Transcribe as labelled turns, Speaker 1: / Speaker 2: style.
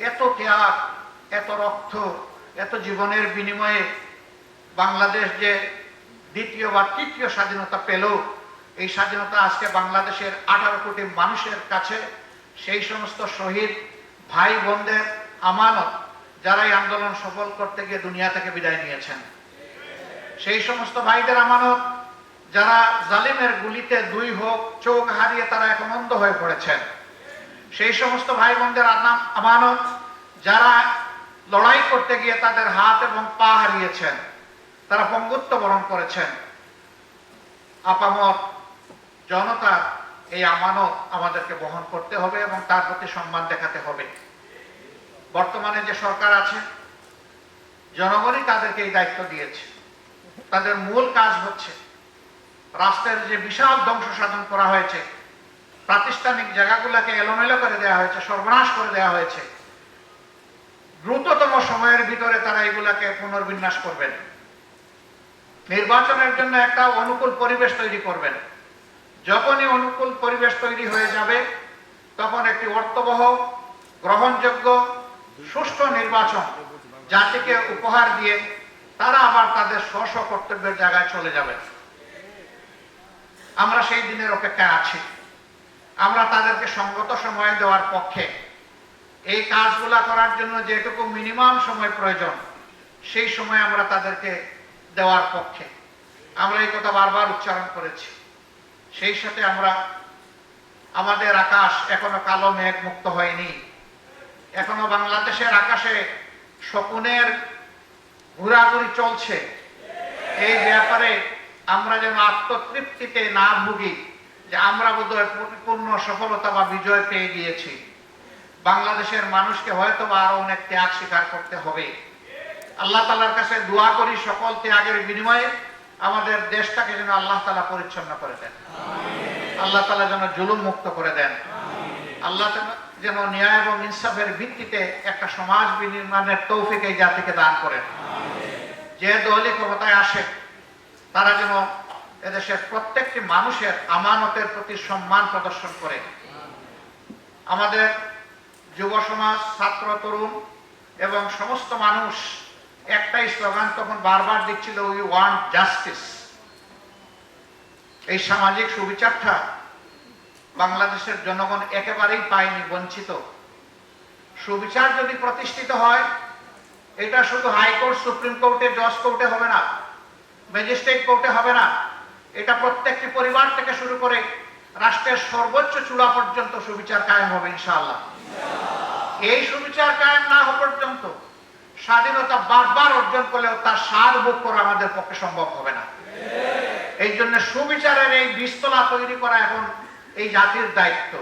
Speaker 1: এত ত্যাগ এত রক্ত, এত জীবনের বিনিময়ে বাংলাদেশ যে দ্বিতীয় বা তৃতীয় স্বাধীনতা পেল, এই স্বাধীনতা আজকে বাংলাদেশের আঠারো কোটি মানুষের কাছে, সেই সমস্ত শহীদ ভাই বোনদের আমানত যারা এই আন্দোলন সফল করতে গিয়ে দুনিয়া থেকে বিদায় নিয়েছেন। সেই সমস্ত ভাইদের আমানত যারা জালিমের গুলিতে দুই হোক, চোখ হারিয়ে তারা এখন অন্ধ হয়ে পড়েছেন। সেই সমস্ত ভাই বোনদের আনাম- আমানত, যারা লড়াই করতে গিয়ে তাদের হাত এবং পা হারিয়েছেন, তারা পঙ্গুত্ব বরণ করেছেন। আপামর জনতার এই আমানত আমাদেরকে বহন করতে হবে এবং তার প্রতি সম্মান দেখাতে হবে। বর্তমানে যে সরকার আছে, জনগণই তাদেরকে এই দায়িত্ব দিয়েছে। তাদের মূল কাজ হচ্ছে, রাষ্ট্রের যে বিশাল ধ্বংস সাধন করা হয়েছে প্রাতিষ্ঠানিক জায়গাগুলোকে এলোমেলো করে দেওয়া হয়েছে, সর্বনাশ করে দেওয়া হয়েছে। দ্রুততম সময়ের ভিতরে তারা এগুলাকে পুনর্বিন্যাস করবেন। নির্বাচনের জন্য একটা অনুকূল পরিবেশ তৈরি করবেন। যখনই অনুকূল পরিবেশ তৈরি হয়ে যাবে, তখন একটি অর্থবহ, গ্রহণযোগ্য, সুষ্ঠু নির্বাচন জাতিকে উপহার দিয়ে তারা আবার তাদের স্ব কর্তব্যের জায়গায় চলে যাবে। আমরা সেই দিনের অপেক্ষায় আছি। আমরা তাদেরকে সঙ্গত সময় দেওয়ার পক্ষে। এই কাজগুলা করার জন্য যেটুকু মিনিমাম সময় প্রয়োজন, সেই সময় আমরা তাদেরকে দেওয়ার পক্ষে। আমরা এই কথা বারবার উচ্চারণ করেছি। সেই সাথে আমরা, আমাদের আকাশ এখনও কালো মেঘ মুক্ত হয়নি। এখনও বাংলাদেশের আকাশে শকুনের ঘোরাঘুরি চলছে। এই ব্যাপারে আমরা যেন আত্মতৃপ্তিতে না ভুগি। যে আমরা বোধহয় পরিপূর্ণ সফলতা বা বিজয় পেয়ে গিয়েছি। বাংলাদেশের মানুষকে হয়তো বা আরও অনেক ত্যাগ স্বীকার করতে হবে। আল্লাহ তালার কাছে দোয়া করি সকল ত্যাগের বিনিময়ে আমাদের দেশটাকে যেন আল্লাহ তালা পরিচ্ছন্ন করে দেন। আল্লাহ তালা যেন জুলুম মুক্ত করে দেন। আল্লাহ যেন ন্যায় এবং ইনসাফের ভিত্তিতে একটা সমাজ বিনির্মাণের তৌফিক এই জাতিকে দান করেন। যে দলই ক্ষমতায় আসে তারা যেন এদেশের প্রত্যেকটি মানুষের আমানতের প্রতি সম্মান প্রদর্শন করে। আমাদের যুব সমাজ, ছাত্র, তরুণ এবং সমস্ত মানুষ একটাই স্লোগান তখন বারবার দিচ্ছিল উই ওয়ান্ট জাস্টিস এই সামাজিক সুবিচারটা বাংলাদেশের জনগণ একেবারেই পায়নি, বঞ্চিত। সুবিচার যদি প্রতিষ্ঠিত হয়, এটা শুধু হাইকোর্ট, সুপ্রিম কোর্টে, জজ কোর্টে হবে না, ম্যাজিস্ট্রেট কোর্টে হবে না এটা প্রত্যেকটি পরিবার থেকে শুরু করে রাষ্ট্রের সর্বোচ্চ চূড়া পর্যন্ত সুবিচার কায়েম হবে, ইনশাআল্লাহ। এই সুবিচার কায়েম না হওয়া পর্যন্ত স্বাধীনতা বারবার অর্জন করলেও তার স্বাদ ভোগ করা আমাদের পক্ষে সম্ভব হবে না। এই জন্য সুবিচারের এই বিস্তলা তৈরি করা এখন এই জাতির দায়িত্ব।